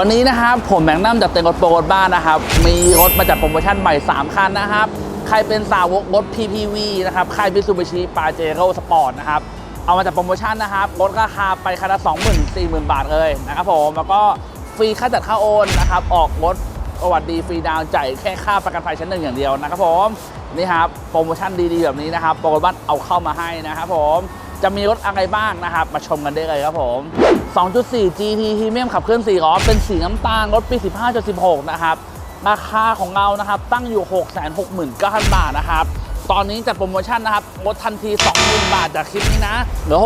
วันนี้นะครับผมแบงค์น้ำจากเต็นท์รถโปรรถบ้านนะครับ มีรถมาจากโปรโมชั่นใหม่ 3 คันนะครับ ใครเป็นสาวกรถ PPV นะครับใครเป็นซูบิชิปาเจโร่สปอร์ตนะครับ เอามาจากโปรโมชั่นนะครับลดราคาไปคันละ20,000 40,000 บาทเลยนะครับผมแล้วก็ฟรีค่าจัดค่าโอนนะครับออกรถประวัติดีฟรีดาวน์จ่ายแค่ค่าประกันภัยชั้นหนึ่งอย่างเดียวนะครับผมนี่ครับโปรโมชั่นดีๆแบบนี้นะครับโปรโมชั่นเอาเข้ามาให้นะครับผม จะมีรถอะไรบ้างนะครับ มาชมกันได้เลยครับผม 2.4 GT Premium ขับเคลื่อน4ล้อเป็นสีน้ำตาลรถปี 15.16 นะครับราคาของเรานะครับตั้งอยู่ 669,000 บาทนะครับ ตอนนี้จัดโปรโมชั่นนะครับลดทันที 20,000 บาทจากคลิปนี้นะ เหลือ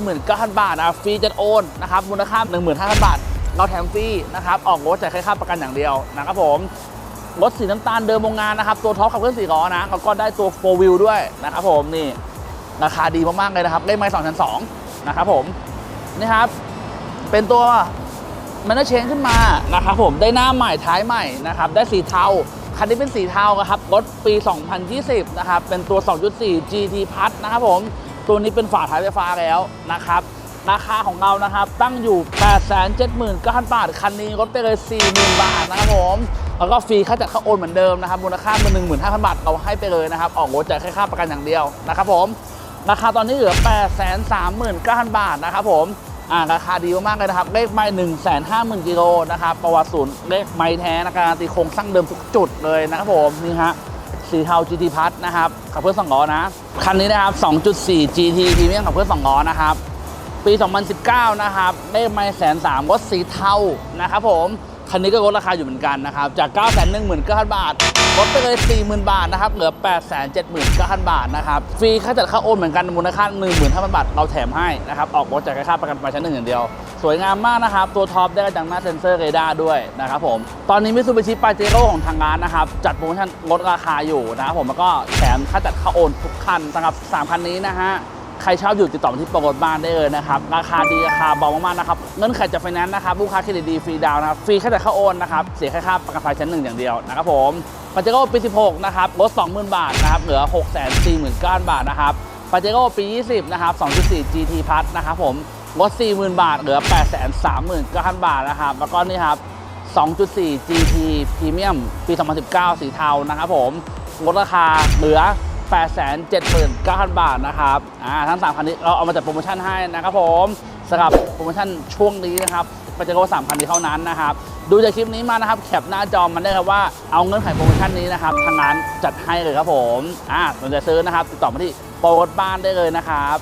649,000 บาทนะฟรีจัดโอนนะครับมูลค่า 15,000 บาท เราแถมฟรีนะครับออกรถจ่ายแค่ค่าประกันอย่างเดียวนะครับผมรถสีน้ำตาลเดิมโรงงานนะครับ ตัวท็อปขับเคลื่อนสีล้อนะเขาก็ได้ตัว4 wheel ด้วยนะครับผมนี่ ราคาดีมากๆเลยนะครับ ได้ไม้2 2 0 0นะครับผมนี่ครับ เป็นตัวมันได้เชนขึ้นมานะครับผมได้หน้าใหม่ท้ายใหม่นะครับ ได้สีเทาคันนี้เป็นสีเทาครับรถปี 2020 นะครับ เป็นตัว 2.4 GT Plus นะครับผม ตัวนี้เป็นฝาท้ายไฟฟ้าแล้วนะครับ ราคาของเรานะครับ ตั้งอยู่ 879,000 บาท คันนี้ลดไปเลย 40,000 บาทนะครับผม แล้วก็ฟรีค่าจัดค่าโอนเหมือนเดิมนะครับ มูลค่าเป็น15,000 บาท เราให้ไปเลยนะครับ ออกรถจ่ายแค่ค่าประกันอย่างเดียวนะครับผม ราคาตอนนี้เหลือ 839,000 บาทนะครับผมอ่าราคาดีมากๆเลยนะครับเลขไม้150,000กิโลนะครับประวัติศูนย์เลขไม้แท้นะการันตีโครงสร้างเดิมทุกจุดเลยนะครับผมนี่ฮะสีเทา GT Plus นะครับขับเคลื่อน2ล้อนะคันนี้นะครับ 2.4 GT Premium ขับเคลื่อน2ล้อนะครับปี 2019 นะครับเลขไม้แสนสามรถสีเทานะครับผม คันนี้ก็ลดราคาอยู่เหมือนกันนะครับ จาก 9 1 9 0 0 0 บาท ลดไปเลย 40,000 บาทนะครับ เหลือ 8 7 9 0 0 0 บาทนะครับ ฟรีค่าจัดค่าโอนเหมือนกัน มูลค่า 15,000 บาท เราแถมให้นะครับ ออกรถจากค่าประกันภัยชั้นหนึ่งอย่างเดียว สวยงามมากนะครับ ตัวท็อปได้กระจังหน้าเซ็นเซอร์เรดาร์ด้วยนะครับผม ตอนนี้มิซูบิชิปาเจโร่ของทางร้านนะครับ จัดโปรโมชั่นลดราคาอยู่นะครับผม แล้วก็แถมค่าจัดค่าโอนทุกคันสำหรับสามคันนี้นะฮะ ใครชอบอยู่ติดต่อมาที่โปรโมทบ้านได้เลยนะครับ ราคาดีราคาเบามากๆนะครับเงื่อนไขจากไฟแนนซ์นะครับลูกค้าเครดิตดีฟรีดาวน์นะครับฟรีแค่แต่ค่าโอนนะครับเสียแค่ค่าประกันภัยชั้นหนึ่งอย่างเดียวนะครับผมปาเจโร่ปี 16 นะครับลด 20,000 บาทนะครับเหลือ 649,000 บาทนะครับปาเจโร่ปี 20 นะครับ 2.4 GT Plus นะครับผมลด 40,000 บาท เหลือ 839,000 บาทนะครับแล้วก็นี่ครับ 2.4 GT Premium ปี 2019 สีเทานะครับผมลดราคาเหลือ 879,000 บาทนะครับอ่าทั้ง 3 คันนี้เราเอามาจัดโปรโมชั่นให้นะครับผมสำหรับโปรโมชั่นช่วงนี้นะครับปเจโร่สามคันนี้เท่านั้นนะครับ ดูจากคลิปนี้มานะครับแคปหน้าจอมันได้ครับว่าเอาเงื่อนไขโปรโมชั่นนี้นะครับทางร้านจัดให้เลยครับผมอ่าสนใจซื้อนะครับติดต่อมาที่โปรดบ้านได้เลยนะครับ